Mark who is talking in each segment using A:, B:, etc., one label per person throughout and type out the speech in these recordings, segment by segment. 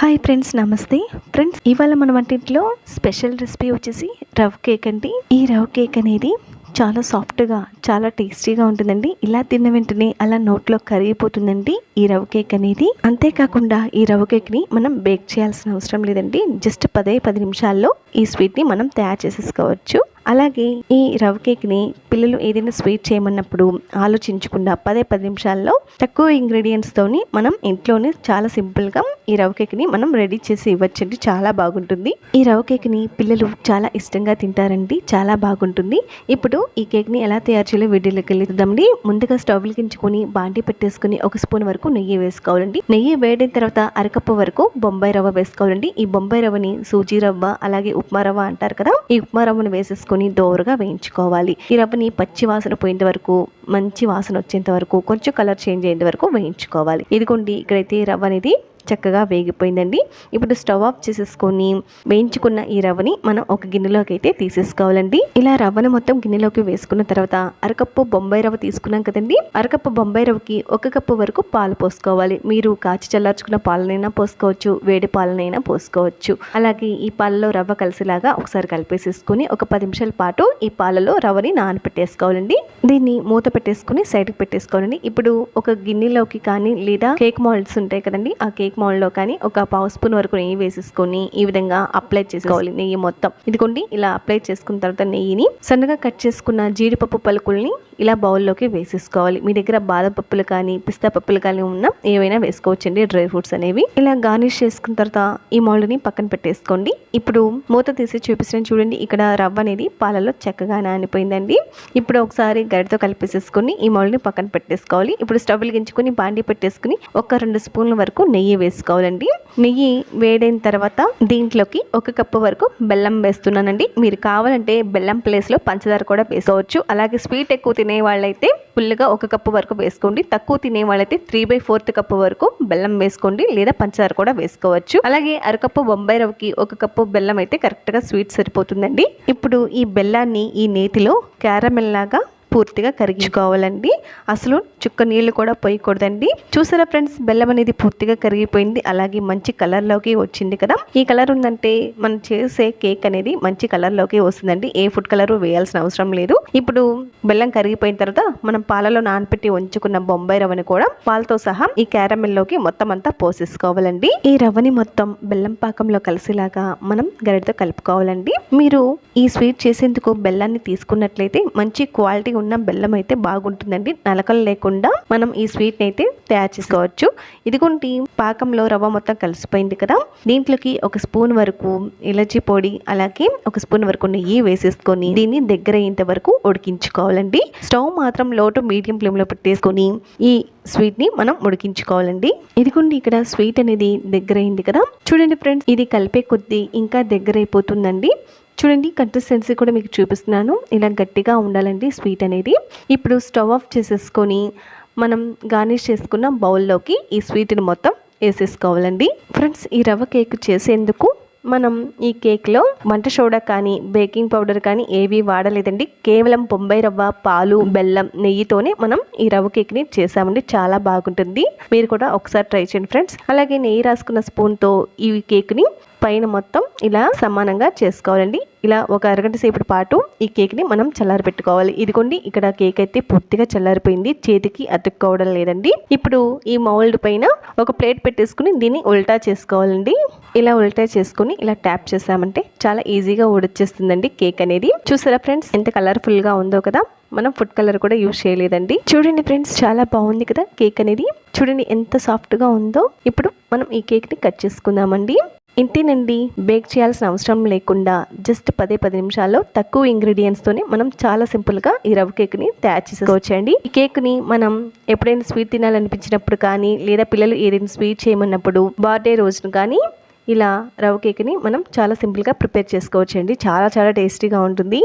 A: Hi friends నమస్తే. Friends ఇవాళ మన వంటింట్లో స్పెషల్ రెసిపీ వచ్చేసి రవ్ కేక్ అండి. ఈ రవ్ కేక్ అనేది చాలా సాఫ్ట్గా చాలా టేస్టీగా ఉంటుందండి. ఇలా తిన్న వెంటనే అలా నోట్లో కరిగిపోతుందండి ఈ రవ్ కేక్ అనేది. అంతేకాకుండా ఈ రవ్ కేక్ని మనం బేక్ చేయాల్సిన అవసరం లేదండి. జస్ట్ పదే పది నిమిషాల్లో ఈ స్వీట్ని మనం తయారు చేసేసుకోవచ్చు. అలాగే ఈ రవ్ కేక్ని పిల్లలు ఏదైనా స్వీట్ చేయమన్నప్పుడు ఆలోచించకుండా పదే పది నిమిషాల్లో తక్కువ ఇంగ్రీడియంట్స్తోని మనం ఇంట్లోనే చాలా సింపుల్గా ఈ రవ్ కేక్ని మనం రెడీ చేసి ఇవ్వచ్చండి. చాలా బాగుంటుంది. ఈ రవ్ కేక్ని పిల్లలు చాలా ఇష్టంగా తింటారండి. చాలా బాగుంటుంది. ఇప్పుడు ఈ కేక్ని ఎలా తయారు చేయాలో వీడియోలోకి వెళ్దామండి ముందుగా స్టవ్ వెలిగించుకొని బాండి పెట్టేసుకుని ఒక స్పూన్ వరకు నెయ్యి వేసుకోవాలండి. నెయ్యి వేడిన తర్వాత అరకప్పు వరకు బొంబాయి రవ్వ వేసుకోవాలండి. ఈ బొంబాయి రవ్వని సూజీ రవ్వ అలాగే ఉప్మా రవ్వ అంటారు కదా ఈ ఉప్మా రవ్వను వేసేసుకుని దోరగా వేయించుకోవాలి. ఈ రవ్వని పచ్చి వాసన పోయేంత వరకు మంచి వాసన వచ్చేంత వరకు కొంచెం కలర్ చేంజ్ అయ్యేంత వరకు వేయించుకోవాలి. ఇదిగోండి ఇక్కడైతే రవ్వ అనేది చక్కగా వేగిపోయిందండి. ఇప్పుడు స్టవ్ ఆఫ్ చేసేసుకొని వేయించుకున్న ఈ రవ్వని మనం ఒక గిన్నెలోకి అయితే తీసేసుకోవాలండి. ఇలా రవ్వను మొత్తం గిన్నెలోకి వేసుకున్న తర్వాత అరకప్పు బొంబాయి రవ్వ తీసుకున్నాం కదండి. అరకప్పు బొంబాయి రవ్వకి ఒక కప్పు వరకు పాలు పోసుకోవాలి. మీరు కాచి చల్లార్చుకున్న పాలనైనా పోసుకోవచ్చు వేడి పాలనైనా పోసుకోవచ్చు. అలాగే ఈ పాలలో రవ్వ కలిసేలాగా ఒకసారి కలిపేసేసుకొని ఒక పది నిమిషాల పాటు ఈ పాలలో రవ్వని నానపెట్టేసుకోవాలండి. దీన్ని మూత పెట్టేసుకుని సైడ్కి పెట్టేసుకోవాలండి. ఇప్పుడు ఒక గిన్నెలోకి కానీ లేదా కేక్ మోల్డ్స్ ఉంటాయి కదండి ఆ కేక్ మౌల్డ్లో కానీ ఒక పావు స్పూన్ వరకు నెయ్యి వేసేసుకొని ఈ విధంగా అప్లై చేసుకోవాలి. నెయ్యి మొత్తం. ఇదిగోండి ఇలా అప్లై చేసుకున్న తర్వాత నెయ్యిని సన్నగా కట్ చేసుకున్న జీడిపప్పు పలుకుల్ని ఇలా బౌల్లోకి వేసేసుకోవాలి. మీ దగ్గర బాదం పప్పులు కానీ పిస్తా పప్పులు కానీ ఉన్నా ఏవైనా వేసుకోవచ్చండి. డ్రై ఫ్రూట్స్ అనేవి. ఇలా గార్నిష్ చేసుకున్న తర్వాత ఈ మౌల్డ్ని పక్కన పెట్టేసుకోండి. ఇప్పుడు మూత తీసి చూపిస్తాను చూడండి ఇక్కడ రవ్వ అనేది పాలలో చక్కగా నానిపోయిందండి. ఇప్పుడు ఒకసారి గరిటతో కలిపేసేసుకొని ఈ మౌల్డ్ని పక్కన పెట్టేసుకోవాలి. ఇప్పుడు స్టవ్ వెలిగించుకొని బాండి పెట్టేసుకుని ఒక రెండు స్పూన్ల వరకు నెయ్యి వేసుకోవాలండి. నెయ్యి వేడైన తర్వాత దీంట్లోకి ఒక కప్పు వరకు బెల్లం వేస్తున్నానండి. మీరు కావాలంటే బెల్లం ప్లేస్లో పంచదార కూడా వేసుకోవచ్చు. అలాగే స్వీట్ ఎక్కువ తినే వాళ్ళైతే ఫుల్గా ఒక కప్పు వరకు వేసుకోండి. తక్కువ తినే వాళ్ళైతే త్రీ బై ఫోర్త్ కప్పు వరకు బెల్లం వేసుకోండి. లేదా పంచదార కూడా వేసుకోవచ్చు. అలాగే అరకప్పు బొంబాయి రవ్వకి ఒక కప్పు బెల్లం అయితే కరెక్ట్గా స్వీట్ సరిపోతుందండి. ఇప్పుడు ఈ బెల్లాన్ని ఈ నేతిలో క్యారమెల్ లాగా పూర్తిగా కరిగించుకోవాలండి. అసలు చుక్క నీళ్ళు కూడా పోయకూడదండి. చూసారా ఫ్రెండ్స్ బెల్లం అనేది పూర్తిగా కరిగిపోయింది. అలాగే మంచి కలర్లోకి వచ్చింది కదా. ఈ కలర్ ఉందంటే మనం చేసే కేక్ అనేది మంచి కలర్లోకి వస్తుందండి. ఏ ఫుడ్ కలర్ వేయాల్సిన అవసరం లేదు. ఇప్పుడు బెల్లం కరిగిపోయిన తర్వాత మనం పాలలో నానపెట్టి ఉంచుకున్న బొంబాయి రవ్వని కూడా పాలతో సహా ఈ క్యారమెల్లోకి మొత్తం అంతా పోసేసుకోవాలండి. ఈ రవ్వని మొత్తం బెల్లం పాకంలో కలిసేలాగా మనం గరిటతో కలుపుకోవాలండి. మీరు ఈ స్వీట్ చేసేందుకు బెల్లాన్ని తీసుకున్నట్లయితే మంచి క్వాలిటీ ఉన్న బెల్లం అయితే బాగుంటుందండి. నలకలు లేకుండా మనం ఈ స్వీట్ని అయితే తయారు చేసుకోవచ్చు. ఇదిగోండి పాకంలో రవ్వ మొత్తం కలిసిపోయింది కదా. దీంట్లోకి ఒక స్పూన్ వరకు ఇలచి పొడి అలాగే ఒక స్పూన్ వరకు నెయ్యి వేసేసుకొని దీన్ని దగ్గర అయ్యేంత వరకు ఉడికించుకోవాలండి. స్టవ్ మాత్రం లో టు మీడియం ఫ్లేమ్లో పెట్టేసుకొని ఈ స్వీట్ని మనం ఉడికించుకోవాలండి. ఇదిగోండి ఇక్కడ స్వీట్ అనేది దగ్గర అయింది కదా. చూడండి ఫ్రెండ్స్ ఇది కలిపే కొద్దీ ఇంకా దగ్గర అయిపోతుందండి చూడండి కన్సిస్టెన్సీ కూడా మీకు చూపిస్తున్నాను. ఇలా గట్టిగా ఉండాలండి స్వీట్ అనేది. ఇప్పుడు స్టవ్ ఆఫ్ చేసేసుకొని మనం గార్నిష్ చేసుకున్న బౌల్లోకి ఈ స్వీట్ని మొత్తం వేసేసుకోవాలండి. ఫ్రెండ్స్ ఈ రవ్వ కేక్ చేసేందుకు మనం ఈ కేక్లో వంట సోడా కానీ బేకింగ్ పౌడర్ కానీ ఏవి వాడలేదండి. కేవలం బొంబాయి రవ్వ పాలు బెల్లం నెయ్యితోనే మనం ఈ రవ్వ కేక్ని చేసామండి. చాలా బాగుంటుంది. మీరు కూడా ఒకసారి ట్రై చేయండి ఫ్రెండ్స్. అలాగే నెయ్యి రాసుకున్న స్పూన్తో ఈ కేక్ని పైన మొత్తం ఇలా సమానంగా చేసుకోవాలండి. ఇలా ఒక అరగంట సేపటి పాటు ఈ కేక్ని మనం చల్లారి పెట్టుకోవాలి ఇదిగోండి ఇక్కడ కేక్ అయితే పూర్తిగా చల్లారిపోయింది. చేతికి అతుక్కోవడం లేదండి. ఇప్పుడు ఈ మౌల్డ్ పైన ఒక ప్లేట్ పెట్టేసుకుని దీన్ని ఉల్టా చేసుకోవాలండి. ఇలా ఉల్టా చేసుకుని ఇలా ట్యాప్ చేసామంటే చాలా ఈజీగా ఉడిచేస్తుందండి కేక్ అనేది. చూసారా ఫ్రెండ్స్ ఎంత కలర్ఫుల్గా ఉందో కదా. మనం ఫుడ్ కలర్ కూడా యూజ్ చేయలేదండి. చూడండి ఫ్రెండ్స్ చాలా బాగుంది కదా కేక్ అనేది. చూడండి ఎంత సాఫ్ట్గా ఉందో. ఇప్పుడు మనం ఈ కేక్ని కట్ చేసుకుందామండి. ఇంతేనండి బేక్ చేయాల్సిన అవసరం లేకుండా జస్ట్ పదే పది నిమిషాల్లో తక్కువ ఇంగ్రీడియంట్స్తోనే మనం చాలా సింపుల్గా ఈ రవ్వ కేక్ని తయారు చేసుకోవచ్చండి ఈ కేక్ని మనం ఎప్పుడైనా స్వీట్ తినాలనిపించినప్పుడు కానీ లేదా పిల్లలు ఏదైనా స్వీట్ చేయమన్నప్పుడు బర్త్డే రోజును కానీ ఇలా రవ్వ కేక్ని మనం చాలా సింపుల్గా ప్రిపేర్ చేసుకోవచ్చండి చాలా చాలా టేస్టీగా ఉంటుంది.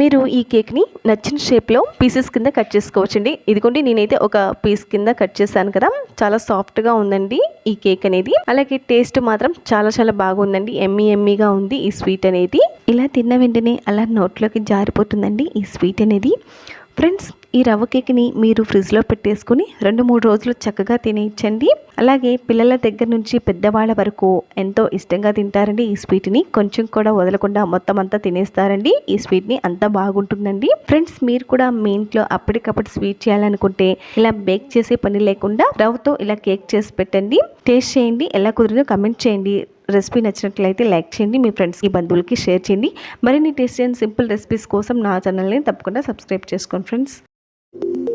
A: మీరు ఈ కేక్ని నచ్చిన షేప్లో పీసెస్ కింద కట్ చేసుకోవచ్చండి. ఇదిగోండి నేనైతే ఒక పీస్ కింద కట్ చేశాను కదా. చాలా సాఫ్ట్గా ఉందండి ఈ కేక్ అనేది. అలాగే టేస్ట్ మాత్రం చాలా చాలా బాగుందండి. ఎమ్మి ఎమ్మిగా ఉంది ఈ స్వీట్ అనేది. ఇలా తిన్న వెంటనే అలా నోట్లోకి జారిపోతుందండి ఈ స్వీట్ అనేది. ఫ్రెండ్స్ ఈ రవ్వ కేక్ని మీరు ఫ్రిడ్జ్లో పెట్టేసుకుని రెండు మూడు రోజులు చక్కగా తినేయచ్చండి. అలాగే పిల్లల దగ్గర నుంచి పెద్దవాళ్ళ వరకు ఎంతో ఇష్టంగా తింటారండి. ఈ స్వీట్ని కొంచెం కూడా వదలకుండా మొత్తం అంతా తినేస్తారండి. ఈ స్వీట్ని అంత బాగుంటుందండి. ఫ్రెండ్స్ మీరు కూడా మీ ఇంట్లో అప్పటికప్పుడు స్వీట్ చేయాలనుకుంటే ఇలా బేక్ చేసే పని లేకుండా రవ్వతో ఇలా కేక్ చేసి పెట్టండి. టేస్ట్ చేయండి ఎలా కుదిరిందో కమెంట్ చేయండి. రెసిపీ నచ్చినట్లయితే లైక్ చేయండి మీ ఫ్రెండ్స్కి బంధువులకి షేర్ చేయండి. మరిన్ని టేస్ట్ అండ్ సింపుల్ రెసిపీస్ కోసం నా ఛానల్ని తప్పకుండా సబ్స్క్రైబ్ చేసుకోండి ఫ్రెండ్స్. thank you